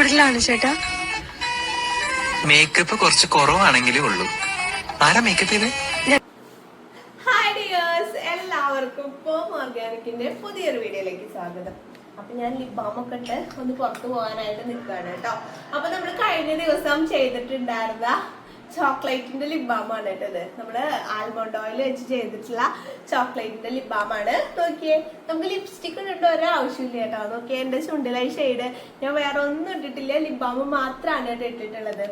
കൂടുതലാണ് ചേട്ടാ? മേക്കപ്പ് കുറച്ച് കുറവാണെങ്കിലേ ഉള്ളൂ. ആരാ മേക്കപ്പ് ചെയ്ത്? ഹായ് ഡിയേഴ്സ് എല്ലാവർക്കും പോം ഓർഗാനിക്കിന്റെ പുതിയൊരു വീഡിയോയിലേക്ക് സ്വാഗതം. അപ്പൊ ഞാൻ ലിപ് ബാം ഒക്കെ ഇട്ട് ഒന്ന് പുറത്തു പോകാനായിട്ട് നിൽക്കുകയാണ് കേട്ടോ. അപ്പൊ നമ്മൾ കഴിഞ്ഞ ദിവസം ചെയ്തിട്ടുണ്ടായിരുന്ന ചോക്ലേറ്റിന്റെ ലിബാമാണ് കേട്ടത് നമ്മൾ ആൽമണ്ട് ഓയിൽ വെച്ച് ചെയ്തിട്ടുള്ള ചോക്ലേറ്റിന്റെ ലിബാമാണ് നോക്കിയേ നമുക്ക് ലിപ്സ്റ്റിക് ഇടേണ്ട ഒരു ആവശ്യമില്ല കേട്ടോ. നോക്കിയേ എന്റെ ചുണ്ടിലായി ഷെയ്ഡ് ഞാൻ വേറെ ഒന്നും ഇട്ടിട്ടില്ല. ബാം മാത്രമാണ് കേട്ടോ ഇട്ടിട്ടുള്ളത്.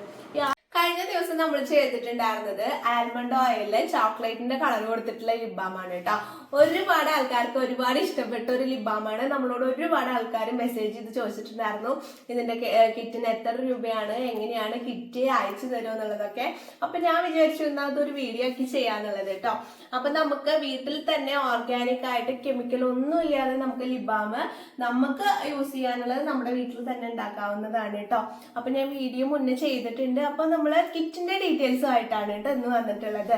കഴിഞ്ഞ ദിവസം നമ്മൾ ചെയ്തിട്ടുണ്ടായിരുന്നത് ആൽമണ്ട് ഓയിലിൽ ചോക്ലേറ്റിന്റെ കളർ കൊടുത്തിട്ടുള്ള ലിബാമാണ് കേട്ടോ. ഒരുപാട് ആൾക്കാർക്ക് ഒരുപാട് ഇഷ്ടപ്പെട്ട ഒരു ലിബാമാണ് നമ്മളോട് ഒരുപാട് ആൾക്കാർ മെസ്സേജ് ചെയ്ത് ചോദിച്ചിട്ടുണ്ടായിരുന്നു. ഇതിന്റെ കിറ്റിന് എത്ര രൂപയാണ് എങ്ങനെയാണ് കിറ്റ് അയച്ചു തരുമോ എന്നുള്ളതൊക്കെ. അപ്പൊ ഞാൻ വിചാരിച്ചു അതൊരു വീഡിയോ ആക്കി ചെയ്യാന്നുള്ളത് കേട്ടോ. അപ്പൊ നമുക്ക് വീട്ടിൽ തന്നെ ഓർഗാനിക് ആയിട്ട് കെമിക്കൽ ഒന്നും ഇല്ലാതെ നമുക്ക് ലിബാമ് നമുക്ക് യൂസ് ചെയ്യാനുള്ളത് നമ്മുടെ വീട്ടിൽ തന്നെ ഉണ്ടാക്കാവുന്നതാണ് കേട്ടോ. അപ്പൊ ഞാൻ വീഡിയോ മുന്നേ ചെയ്തിട്ടുണ്ട്. അപ്പൊ നമ്മൾ കിറ്റിന്റെ ഡീറ്റെയിൽസ് ആയിട്ടാണ് കേട്ടോ ഇന്ന് വന്നിട്ടുള്ളത്.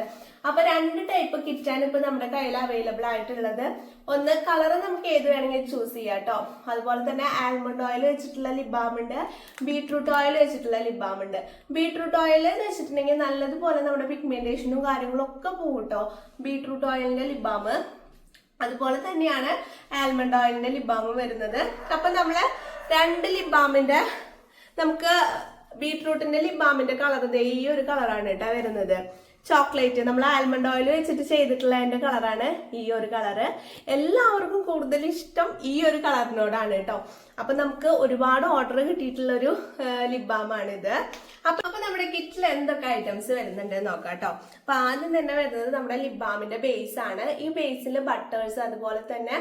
അപ്പൊ രണ്ട് ടൈപ്പ് കിറ്റാണ് ഇപ്പൊ നമ്മുടെ കയ്യിൽ അവൈലബിൾ ആയിട്ടുള്ളത്. ഒന്ന് കളർ നമുക്ക് ഏത് വേണമെങ്കിൽ ചൂസ് ചെയ്യാം കേട്ടോ അതുപോലെ തന്നെ ആൽമണ്ട് ഓയിൽ വെച്ചിട്ടുള്ള ലിബാം ഉണ്ട്. ബീട്രൂട്ട് ഓയിൽ വെച്ചിട്ടുള്ള ലിബാം ഉണ്ട്. ബീട്രൂട്ട് ഓയിൽ എന്ന് വെച്ചിട്ടുണ്ടെങ്കിൽ നല്ലതുപോലെ നമ്മുടെ പിഗ്മെന്റേഷനും കാര്യങ്ങളും ഒക്കെ പോകും കേട്ടോ ബീട്രൂട്ട് ഓയിലിന്റെ ലിബാം അതുപോലെ തന്നെയാണ് ആൽമണ്ട് ഓയിലിന്റെ ലിബാം വരുന്നത്. അപ്പൊ നമ്മൾ രണ്ട് ലിബാമിന്റെ നമുക്ക് ബീട്രൂട്ടിന്റെ ലിബാമിന്റെ കളർ ദേ ഈ ഒരു കളറാണ് കേട്ടോ വരുന്നത്. ചോക്ലേറ്റ് നമ്മൾ ആൽമണ്ട് ഓയിൽ വെച്ചിട്ട് ചെയ്തിട്ടുള്ളതിന്റെ കളറാണ് ഈ ഒരു കളറ്. എല്ലാവർക്കും കൂടുതൽ ഇഷ്ടം ഈ ഒരു കളറിനോടാണ് കേട്ടോ. അപ്പൊ നമുക്ക് ഒരുപാട് ഓർഡർ കിട്ടിയിട്ടുള്ള ഒരു ലിബാമാണ് ഇത് അപ്പൊ അപ്പൊ നമ്മുടെ കിറ്റിൽ എന്തൊക്കെ ഐറ്റംസ് വരുന്നുണ്ട് നോക്കാം കേട്ടോ ആദ്യം തന്നെ വരുന്നത് നമ്മുടെ ലിപ് ലിബാമിന്റെ ബേസ് ആണ്. ഈ ബേസിൽ ബട്ടേഴ്സ് അതുപോലെ തന്നെ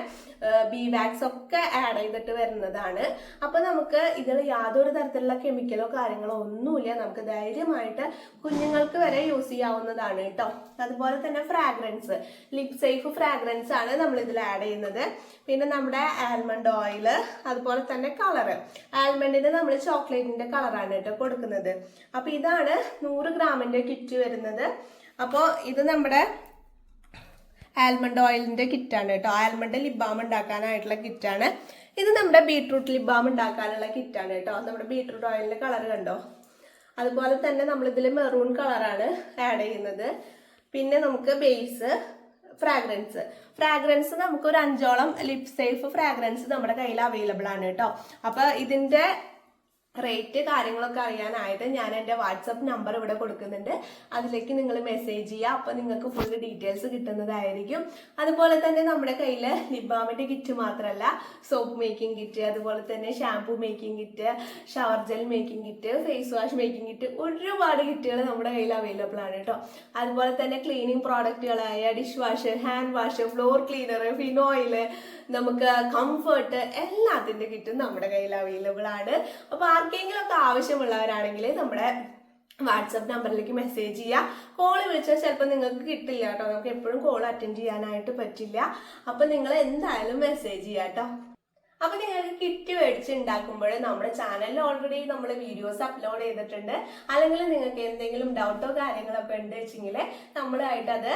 ബി വാക്സ് ഒക്കെ ആഡ് ചെയ്തിട്ട് വരുന്നതാണ്. അപ്പൊ നമുക്ക് ഇതിൽ യാതൊരു തരത്തിലുള്ള കെമിക്കലോ കാര്യങ്ങളോ ഒന്നുമില്ല. നമുക്ക് ധൈര്യമായിട്ട് കുഞ്ഞുങ്ങൾക്ക് വരെ യൂസ് ചെയ്യാവുന്നതാണ് കേട്ടോ. അതുപോലെ തന്നെ ഫ്രാഗ്രൻസ് ലിപ് സേഫ് ഫ്രാഗ്രൻസ് ആണ് നമ്മൾ ഇതിൽ ആഡ് ചെയ്യുന്നത്. പിന്നെ നമ്മുടെ ആൽമണ്ട് ഓയിൽ അതുപോലെ തന്നെ കളറ് ആൽമണ്ടിന് നമ്മൾ ചോക്ലേറ്റിന്റെ കളറാണ് കേട്ടോ കൊടുക്കുന്നത്. അപ്പോൾ ഇതാണ് നൂറ് ഗ്രാമിന്റെ കിറ്റ് വരുന്നത്. അപ്പോൾ ഇത് നമ്മുടെ ആൽമണ്ട് ഓയിലിന്റെ കിറ്റാണ് കേട്ടോ. ആൽമണ്ട് ലിബാം ഉണ്ടാക്കാനായിട്ടുള്ള കിറ്റാണ് ഇത് നമ്മുടെ ബീട്രൂട്ട് ലിബാം ഉണ്ടാക്കാനുള്ള കിറ്റാണ് കേട്ടോ. നമ്മുടെ ബീട്രൂട്ട് ഓയിലിന്റെ കളർ കണ്ടോ? അതുപോലെ തന്നെ നമ്മളിതിൽ മെറൂൺ കളറാണ് ആഡ് ചെയ്യുന്നത്. പിന്നെ നമുക്ക് ബേസ് ഫ്രാഗ്രൻസ് ഫ്രാഗ്രൻസ് നമുക്ക് ഒരു അഞ്ചോളം ലിപ് സേഫ് ഫ്രാഗ്രൻസ് നമ്മുടെ കയ്യിൽ അവൈലബിൾ ആണ് കേട്ടോ. അപ്പൊ ഇതിന്റെ റേറ്റ് കാര്യങ്ങളൊക്കെ അറിയാനായിട്ട് ഞാൻ എന്റെ വാട്സപ്പ് നമ്പർ ഇവിടെ കൊടുക്കുന്നുണ്ട്. അതിലേക്ക് നിങ്ങൾ മെസ്സേജ് ചെയ്യുക. അപ്പോൾ നിങ്ങൾക്ക് ഫുൾ ഡീറ്റെയിൽസ് കിട്ടുന്നതായിരിക്കും. അതുപോലെ തന്നെ നമ്മുടെ കയ്യിൽ ലിബാമിന്റെ കിറ്റ് മാത്രമല്ല സോപ്പ് മേക്കിംഗ് കിറ്റ് അതുപോലെ തന്നെ shampoo making kit shower gel making kit face wash making kit ഒരുപാട് കിറ്റുകൾ നമ്മുടെ കയ്യിൽ അവൈലബിൾ ആണ് കേട്ടോ. അതുപോലെ തന്നെ cleaning പ്രോഡക്റ്റുകളായ dish wash hand wash floor cleaner phenyl നമുക്ക് കംഫർട്ട് എല്ലാത്തിന്റെ കിറ്റും നമ്മുടെ കയ്യിൽ അവൈലബിൾ ആണ്. അപ്പോൾ ആർക്കെങ്കിലും ഒക്കെ ആവശ്യമുള്ളവരാണെങ്കിൽ നമ്മുടെ വാട്സപ്പ് നമ്പറിലേക്ക് മെസ്സേജ് ചെയ്യുക. കോൾ വിളിച്ചാൽ ചിലപ്പോൾ നിങ്ങൾക്ക് കിട്ടില്ല കേട്ടോ. നമുക്ക് എപ്പോഴും കോൾ അറ്റൻഡ് ചെയ്യാനായിട്ട് പറ്റില്ല. അപ്പം നിങ്ങൾ എന്തായാലും മെസ്സേജ് ചെയ്യാം കേട്ടോ. അപ്പൊ നിങ്ങൾക്ക് കിറ്റ് മേടിച്ച് ഉണ്ടാക്കുമ്പോൾ നമ്മുടെ ചാനലിൽ ഓൾറെഡി നമ്മൾ വീഡിയോസ് അപ്ലോഡ് ചെയ്തിട്ടുണ്ട്. അല്ലെങ്കിൽ നിങ്ങൾക്ക് എന്തെങ്കിലും ഡൗട്ടോ കാര്യങ്ങളോ ഒക്കെ ഉണ്ട് വെച്ചെങ്കിൽ നമ്മളായിട്ട് അത്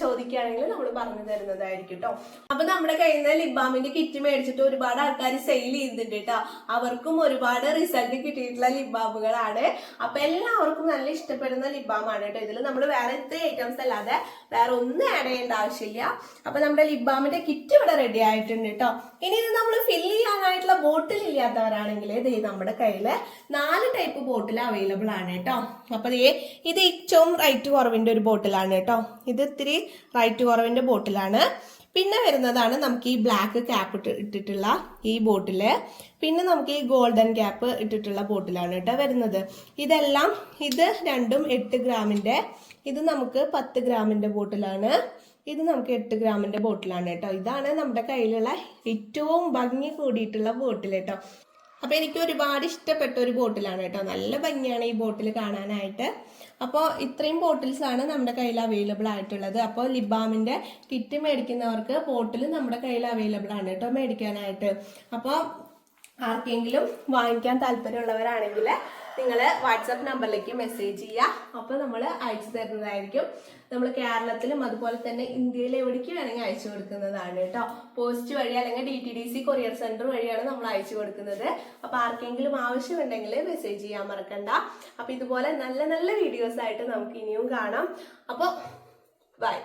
ചോദിക്കുകയാണെങ്കിൽ നമ്മൾ പറഞ്ഞു തരുന്നതായിരിക്കും കേട്ടോ അപ്പൊ നമ്മുടെ കയ്യിൽ നിന്ന് ലിബാമിന്റെ കിറ്റ് മേടിച്ചിട്ട് ഒരുപാട് ആൾക്കാർ സെയിൽ ചെയ്തിട്ടുണ്ട് കേട്ടോ അവർക്കും ഒരുപാട് റിസൾട്ട് കിട്ടിയിട്ടുള്ള ലിബാമുകളാണ് അപ്പൊ എല്ലാവർക്കും നല്ല ഇഷ്ടപ്പെടുന്ന ലിബാമാണ് കേട്ടോ ഇതിൽ നമ്മൾ വേറെ ഇത്ര ഐറ്റംസ് അല്ലാതെ വേറെ ഒന്നും ആഡ് ചെയ്യേണ്ട ആവശ്യമില്ല. അപ്പൊ നമ്മുടെ ലിബാമിന്റെ കിറ്റ് ഇവിടെ റെഡി ആയിട്ടുണ്ട് കേട്ടോ ഇനി ഇത് നമ്മൾ ഫില്ല് ചെയ്യാനായിട്ടുള്ള ബോട്ടിൽ ഇല്ലാത്തവരാണെങ്കിൽ ഇത് നമ്മുടെ കയ്യിൽ നാല് ടൈപ്പ് ബോട്ടിൽ അവൈലബിൾ ആണ് കേട്ടോ. അപ്പൊ ദേ ഇത് ഏറ്റവും റൈറ്റ് കുറവിന്റെ ഒരു ബോട്ടിലാണ് കേട്ടോ. ഇത് ഇത്തിരി റൈറ്റ് കുറവിന്റെ ബോട്ടിലാണ് പിന്നെ വരുന്നതാണ് നമുക്ക് ഈ ബ്ലാക്ക് ക്യാപ്പ് ഇട്ട് ഇട്ടിട്ടുള്ള ഈ ബോട്ടിൽ പിന്നെ നമുക്ക് ഈ ഗോൾഡൻ ക്യാപ്പ് ഇട്ടിട്ടുള്ള ബോട്ടിലാണ് കേട്ടോ വരുന്നത്. ഇതെല്ലാം ഇത് രണ്ടും എട്ട് ഗ്രാമിന്റെ ഇത് നമുക്ക് പത്ത് ഗ്രാമിന്റെ ബോട്ടിലാണ് ഇത് നമുക്ക് എട്ട് ഗ്രാമിന്റെ ബോട്ടിലാണ് കേട്ടോ. ഇതാണ് നമ്മുടെ കയ്യിലുള്ള ഏറ്റവും ഭംഗി കൂടിയിട്ടുള്ള ബോട്ടിൽ കേട്ടോ. അപ്പോൾ എനിക്ക് ഒരുപാട് ഇഷ്ടപ്പെട്ട ഒരു ബോട്ടിലാണ് കേട്ടോ. നല്ല ഭംഗിയാണ് ഈ ബോട്ടിൽ കാണാനായിട്ട്. അപ്പോൾ ഇത്രയും ബോട്ടിൽസാണ് നമ്മുടെ കയ്യിൽ അവൈലബിൾ ആയിട്ടുള്ളത്. അപ്പോൾ ലിബാമിന്റെ കിറ്റ് മേടിക്കുന്നവർക്ക് ബോട്ടിൽ നമ്മുടെ കയ്യിൽ അവൈലബിൾ ആണ് കേട്ടോ മേടിക്കാനായിട്ട്. അപ്പോൾ ആർക്കെങ്കിലും വാങ്ങിക്കാൻ താല്പര്യമുള്ളവരാണെങ്കിൽ നിങ്ങൾ വാട്സാപ്പ് നമ്പറിലേക്ക് മെസ്സേജ് ചെയ്യുക അപ്പോൾ നമ്മൾ അയച്ചു തരുന്നതായിരിക്കും. നമ്മൾ കേരളത്തിലും അതുപോലെ തന്നെ ഇന്ത്യയിൽ എവിടേക്ക് വേണമെങ്കിൽ അയച്ചു കൊടുക്കുന്നതാണ് കേട്ടോ. പോസ്റ്റ് വഴി അല്ലെങ്കിൽ D T D C courier centre വഴിയാണ് നമ്മൾ അയച്ചു കൊടുക്കുന്നത്. അപ്പോൾ ആർക്കെങ്കിലും ആവശ്യമുണ്ടെങ്കിൽ മെസ്സേജ് ചെയ്യാൻ മറക്കണ്ട. അപ്പോൾ ഇതുപോലെ നല്ല നല്ല വീഡിയോസ് ആയിട്ട് നമുക്ക് ഇനിയും കാണാം. അപ്പോൾ ബൈ